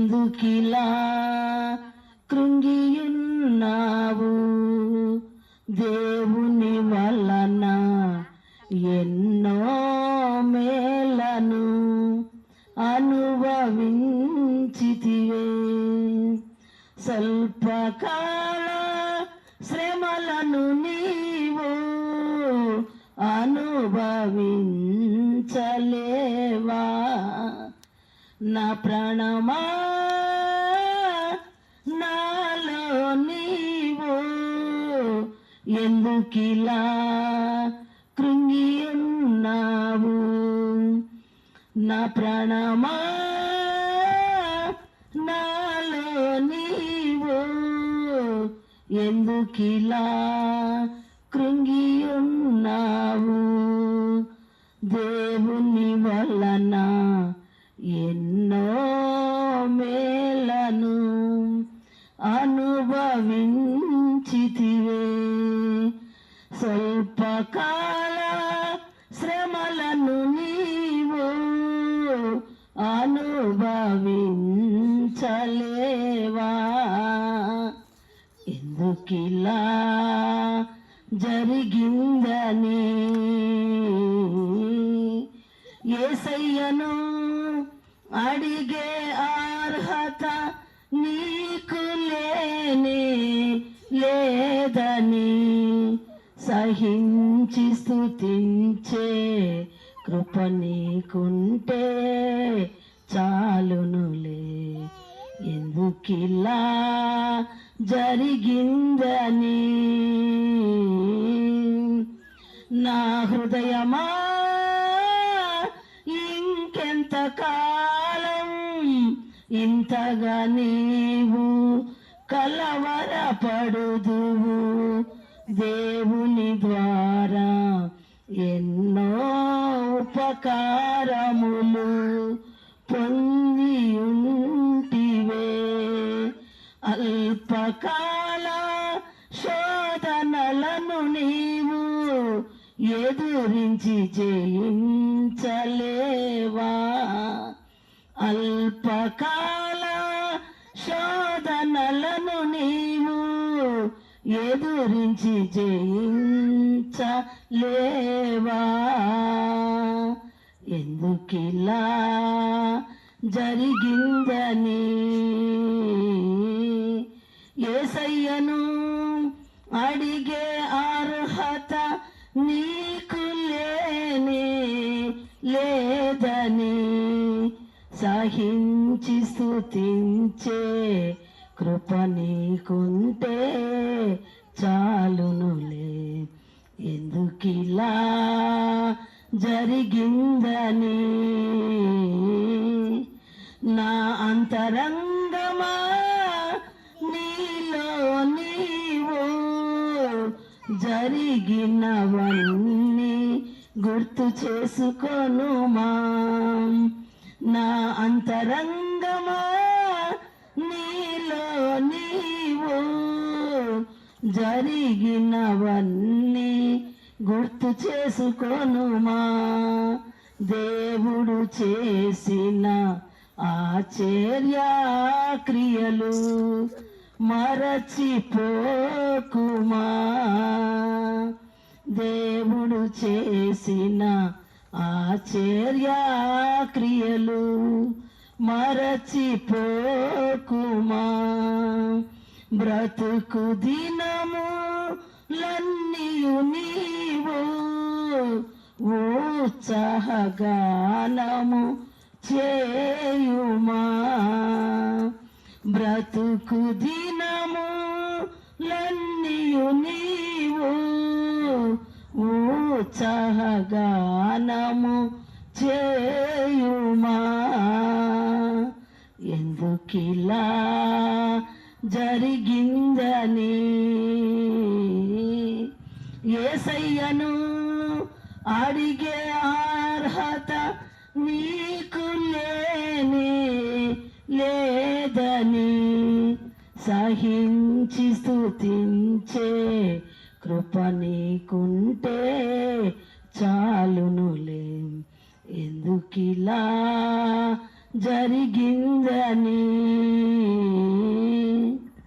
ఎందుకిలా కృంగియున్నావు? దేవుని వలన ఎన్నో మేలను అనుభవించితివే. స్వల్పకాల శ్రమలను నీవు అనుభవించలేవా? నా ప్రాణమా ఎందుకిలా కృంగి ఉన్నావు నా ప్రాణమా? నాలో నీవు ఎందుకిలా కృంగి ఉన్నావు దేవుని వలన ఎన్నో మేలను అనుభవించితివే. స్వల్పకాల శ్రమలను నీవు అనుభవించలేవా? ఎందుకిలా జరిగిందని? ఏసయ్యను అడిగే అర్హత నీకు లేనే లేదని సహించి స్థుతించే కృప నీకుంటే చాలునులే ఎందుకిలా జరిగిందని? నా హృదయమా ఇంకెంత కాలం ఇంతగా నీవు కలవరపడుదువు? దేవుని ద్వారా ఎన్నో ఉపకారములు పొంది ఉంటివే అల్పకాల శోధనలను నీవు ఎదురించి జయించలేవా? అల్పకాల ఎదురించి జయించలేవా ఎందుకిలా జరిగిందని? ఏసయ్యను అడిగే అర్హత నీకు లేనే లేదని సహించి స్థుతించే కృప నీకుంటే చాలునులే ఎందుకిలా జరిగిందని? నా అంతరంగమా నీలో నీవు జరిగినవన్నీ గుర్తు చేసుకొనుమా? నా అంతరంగమా నీలో జరిగినవన్నీ గుర్తు చేసుకొనుమా. దేవుడు చేసిన ఆచర్య క్రియలు మరచిపోకుమా. దేవుడు చేసిన ఆచర్య క్రియలు మరచిపోకుమా. బ్రతుకు దినము లన్నీయు నీవు. ఉత్సాహగానము చేయుమా. బ్రతుకు దినము లన్నీయు నీవు. ఉత్సాహగానము చేయుమా. ఎందుకిలా జరిగిందని ఏసయ్యను అడిగే అర్హత నీకు లేని లేదని సహించి స్థుతించే కృప నీకుంటే చాలునులే ఎందుకిలా జరిగిందని